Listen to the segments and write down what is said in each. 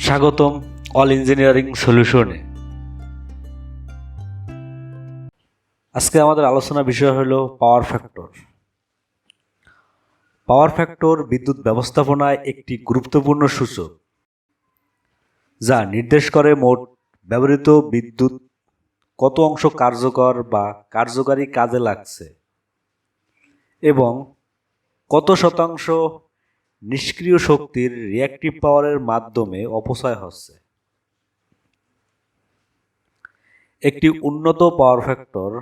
স্বাগতম all engineering সলিউশনে আজকে আমাদের আলোচনা বিষয় হলো পাওয়ার ফ্যাক্টর পাওয়ার ফ্যাক্টর বিদ্যুৎ ব্যবস্থাপনায় একটি গুরুত্বপূর্ণ সূচক, যা নির্দেশ করে মোট ব্যবহৃত বিদ্যুৎ কত অংশ কার্যকর বা কার্যকারী কাজে লাগছে এবং কত শতাংশ নিষ্ক্রিয় শক্তির রিঅ্যাক্টিভ পাওয়ারের মাধ্যমে অপচয় হচ্ছে। একটি উন্নত পাওয়ার ফ্যাক্টর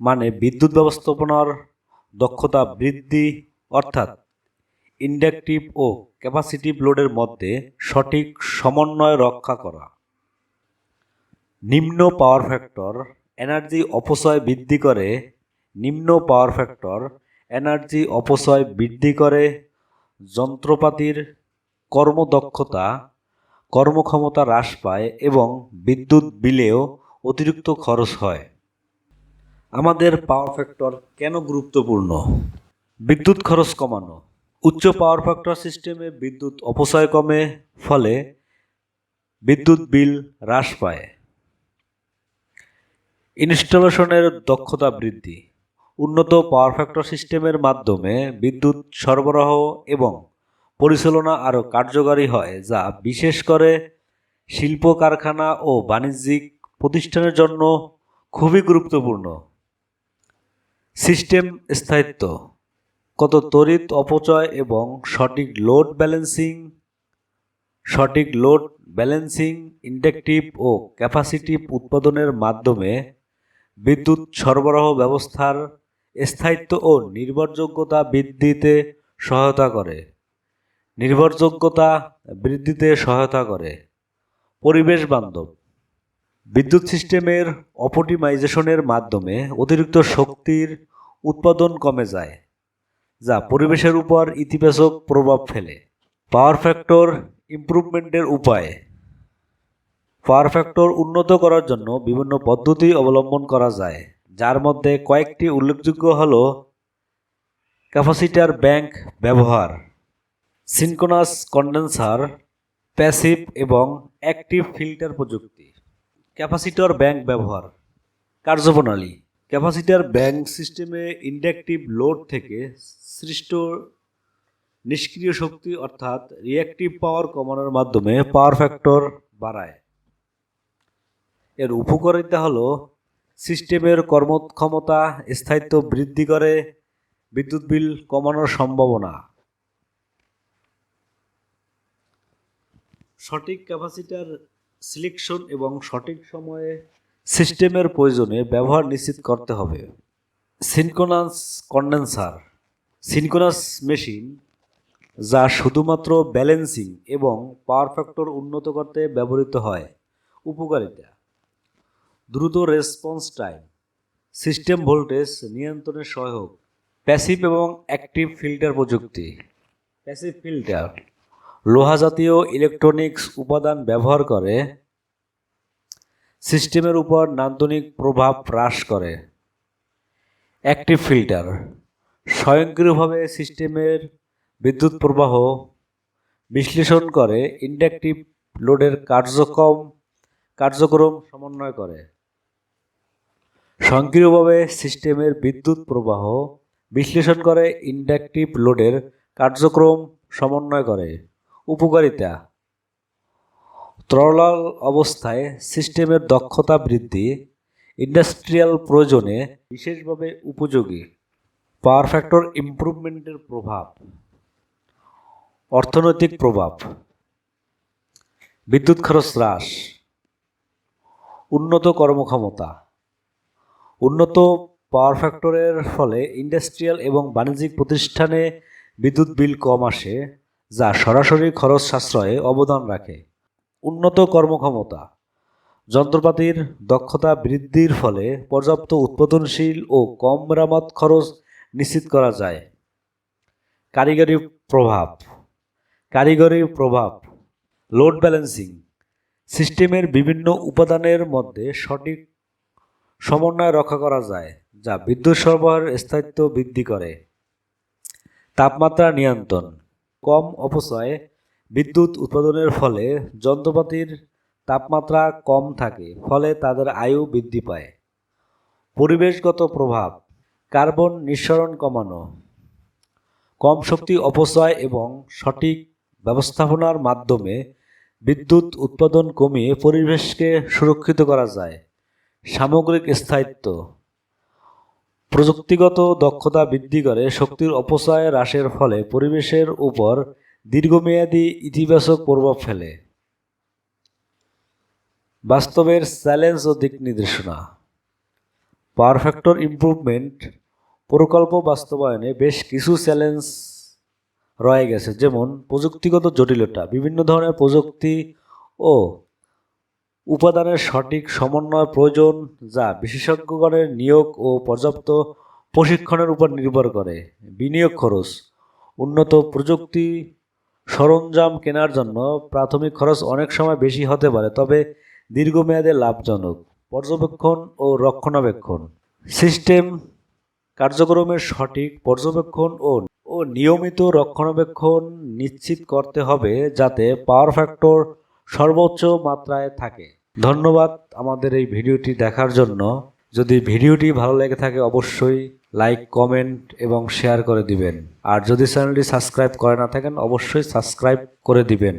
মানে বিদ্যুৎ ব্যবস্থাপনার দক্ষতা বৃদ্ধি, অর্থাৎ ইন্ডাকটিভ ও ক্যাপাসিটিভ লোডের মধ্যে সঠিক সমন্বয় রক্ষা করা। নিম্ন পাওয়ার ফ্যাক্টর এনার্জি অপচয় বৃদ্ধি করে, নিম্ন পাওয়ার ফ্যাক্টর এনার্জি অপচয় বৃদ্ধি করে, যন্ত্রপাতির কর্মদক্ষতা, কর্মক্ষমতা হ্রাস পায় এবং বিদ্যুৎ বিলেও অতিরিক্ত খরচ হয়। আমাদের পাওয়ার ফ্যাক্টর কেন গুরুত্বপূর্ণ? বিদ্যুৎ খরচ কমানো। উচ্চ পাওয়ার ফ্যাক্টর সিস্টেমে বিদ্যুৎ অপচয় কমে, ফলে বিদ্যুৎ বিল হ্রাস পায়। ইনস্টলেশনের দক্ষতা বৃদ্ধি। উন্নত পাওয়ার ফ্যাক্টর সিস্টেমের মাধ্যমে বিদ্যুৎ সরবরাহ এবং পরিচালনা আরও কার্যকারী হয়, যা বিশেষ করে শিল্প কারখানা ও বাণিজ্যিক প্রতিষ্ঠানের জন্য খুবই গুরুত্বপূর্ণ। সিস্টেম স্থায়িত্ব, কত তড়িৎ অপচয় এবং সঠিক লোড ব্যালেন্সিং সঠিক লোড ব্যালেন্সিং ইন্ডাকটিভ ও ক্যাপাসিটিভ উৎপাদনের মাধ্যমে বিদ্যুৎ সরবরাহ ব্যবস্থার স্থায়িত্ব ও নির্ভরযোগ্যতা বৃদ্ধিতে সহায়তা করে। নির্ভরযোগ্যতা বৃদ্ধিতে সহায়তা করে। পরিবেশ বান্ধব। বিদ্যুৎ সিস্টেমের অপটিমাইজেশনের মাধ্যমে অতিরিক্ত শক্তির উৎপাদন কমে যায়, যা পরিবেশের উপর ইতিবাচক প্রভাব ফেলে। পাওয়ার ফ্যাক্টর ইমপ্রুভমেন্টের উপায়। পাওয়ার ফ্যাক্টর উন্নত করার জন্য বিভিন্ন পদ্ধতি অবলম্বন করা যায়। যার মধ্যে কয়েকটি উল্লেখযোগ্য হল ক্যাপাসিটার ব্যাংক ব্যবহার সিনকোনাস কন্ডেন্সার, প্যাসিভ এবং অ্যাক্টিভ ফিল্টার প্রযুক্তি। ক্যাপাসিটর ব্যাংক ব্যবহার, কার্যপ্রণালী। ক্যাপাসিটার ব্যাংক সিস্টেমে ইন্ডাকটিভ লোড থেকে সৃষ্ট নিষ্ক্রিয় শক্তি অর্থাৎ রিয়াক্টিভ পাওয়ার কমানোর মাধ্যমে পাওয়ার ফ্যাক্টর বাড়ায়। এর উপকারিতা হলো সিস্টেমের কর্মক্ষমতা, স্থায়িত্ব বৃদ্ধি করে বিদ্যুৎ বিল কমানোর সম্ভাবনা। সঠিক ক্যাপাসিটার সিলেকশন এবং সঠিক সময়ে সিস্টেমের প্রয়োজনে ব্যবহার নিশ্চিত করতে হবে। সিনকোনাস কন্ডেন্সার সিনকোনাস মেশিন যা শুধুমাত্র ব্যালেন্সিং এবং পাওয়ার ফ্যাক্টর উন্নত করতে ব্যবহৃত হয়, উপকারিতা। দ্রুত রেসপন্স টাইম সিস্টেম ভোল্টেজ নিয়ন্ত্রণের সহায়ক প্যাসিভ এবং অ্যাক্টিভ ফিল্টার প্রযুক্তি। প্যাসিভ ফিল্টার লোহা জাতীয় ইলেকট্রনিক্স উপাদান ব্যবহার করে সিস্টেমের উপর নান্দনিক প্রভাব হ্রাস করে। অ্যাক্টিভ ফিল্টার স্বয়ংক্রিয়ভাবে সিস্টেমের বিদ্যুৎ প্রবাহ বিশ্লেষণ করে ইন্ডাকটিভ লোডের কার্যক্রম কার্যক্রম সমন্বয় করে। স্বয়ংক্রিয়ভাবে সিস্টেমের বিদ্যুৎ প্রবাহ বিশ্লেষণ করে ইন্ডাকটিভ লোডের কার্যক্রম সমন্বয় করে। উপকারিতা। তরলাল অবস্থায় সিস্টেমের দক্ষতা বৃদ্ধি ইন্ডাস্ট্রিয়াল প্রয়োজনে বিশেষভাবে উপযোগী। পাওয়ার ফ্যাক্টর ইমপ্রুভমেন্টের প্রভাব। অর্থনৈতিক প্রভাব। বিদ্যুৎ খরচ হ্রাস। উন্নত কর্মক্ষমতা। উন্নত পাওয়ার ফ্যাক্টরের ফলে ইন্ডাস্ট্রিয়াল এবং বাণিজ্যিক প্রতিষ্ঠানে বিদ্যুৎ বিল কম আসে, যা সরাসরি খরচ সাশ্রয়ে অবদান রাখে। উন্নত কর্মক্ষমতা, যন্ত্রপাতির দক্ষতা বৃদ্ধির ফলে পর্যাপ্ত উৎপাদনশীল ও কম মেরামত খরচ নিশ্চিত করা যায়। কারিগরি প্রভাব কারিগরি প্রভাব লোড ব্যালেন্সিং সিস্টেমের বিভিন্ন উপাদানের মধ্যে সঠিক সমন্বয় রক্ষা করা যায়, যা বিদ্যুৎ সরবরাহের স্থায়িত্ব বৃদ্ধি করে। তাপমাত্রা নিয়ন্ত্রণ, কম অপচয় বিদ্যুৎ উৎপাদনের ফলে যন্ত্রপাতির তাপমাত্রা কম থাকে, ফলে তাদের আয়ু বৃদ্ধি পায়। পরিবেশগত প্রভাব, কার্বন নিঃসরণ কমানো, কম শক্তি অপচয় এবং সঠিক ব্যবস্থাপনার মাধ্যমে বিদ্যুৎ উৎপাদন কমিয়ে পরিবেশকে সুরক্ষিত করা যায়। সামগ্রিক স্থায়িত্ব। প্রযুক্তিগত দক্ষতা বৃদ্ধি করে শক্তির অপচয় হ্রাসের ফলে পরিবেশের উপর দীর্ঘমেয়াদী ইতিবাচক প্রভাব ফেলে। বাস্তবের চ্যালেঞ্জ ও দিক নির্দেশনা। পাওয়ার ফ্যাক্টর ইমপ্রুভমেন্ট প্রকল্প বাস্তবায়নে বেশ কিছু চ্যালেঞ্জ রয়ে গেছে, যেমন প্রযুক্তিগত জটিলতা, বিভিন্ন ধরনের প্রযুক্তি ও উপাদানের সঠিক সমন্বয় প্রয়োজন যা বিশেষজ্ঞগণের নিয়োগ ও পর্যাপ্ত প্রশিক্ষণের উপর নির্ভর করে। বিনিয়োগ খরচ, উন্নত প্রযুক্তি সরঞ্জাম কেনার জন্য প্রাথমিক খরচ অনেক সময় বেশি হতে পারে, তবে দীর্ঘমেয়াদে লাভজনক। পর্যবেক্ষণ ও রক্ষণাবেক্ষণ, সিস্টেম কার্যক্রমের সঠিক পর্যবেক্ষণ ও ও নিয়মিত রক্ষণাবেক্ষণ নিশ্চিত করতে হবে যাতে পাওয়ার ফ্যাক্টর সর্বোচ্চ মাত্রায় থাকে। ধন্যবাদ আমাদের এই ভিডিওটি দেখার জন্য। যদি ভিডিওটি ভালো লেগে থাকে, অবশ্যই লাইক, কমেন্ট এবং শেয়ার করে দিবেন। আর যদি চ্যানেলটি সাবস্ক্রাইব করে না থাকেন, অবশ্যই সাবস্ক্রাইব করে দিবেন।